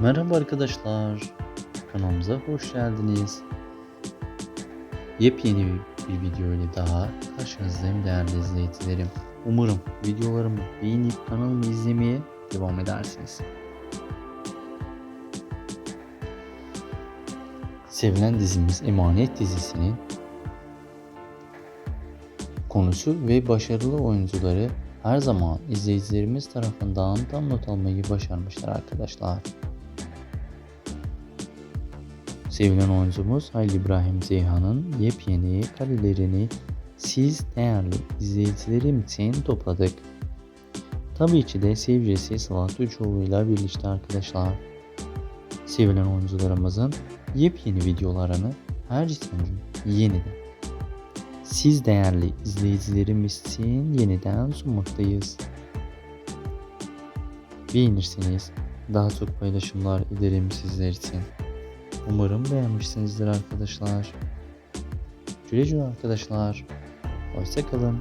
Merhaba arkadaşlar. Kanalımıza hoş geldiniz. Yepyeni bir video ile daha karşınızdayım değerli izleyicilerim. Umarım videolarımı beğenip kanalımı izlemeye devam edersiniz. Sevilen dizimiz Emanet dizisinin konusu ve başarılı oyuncuları her zaman izleyicilerimiz tarafından tam not almayı başarmışlar arkadaşlar. Sevilen oyuncumuz Halil İbrahim Zeyhan'ın yepyeni karelerini siz değerli izleyicilerim için topladık. Tabii ki de sevgilisi Salat Üçoğlu ile birlikte arkadaşlar. Sevilen oyuncularımızın yepyeni videolarını her gün yeniden siz değerli izleyicilerimiz için yeniden sunmaktayız. Beğenirseniz daha çok paylaşımlar ederim sizler için. Umarım beğenmişsinizdir arkadaşlar. Güle güle arkadaşlar. Hoşçakalın.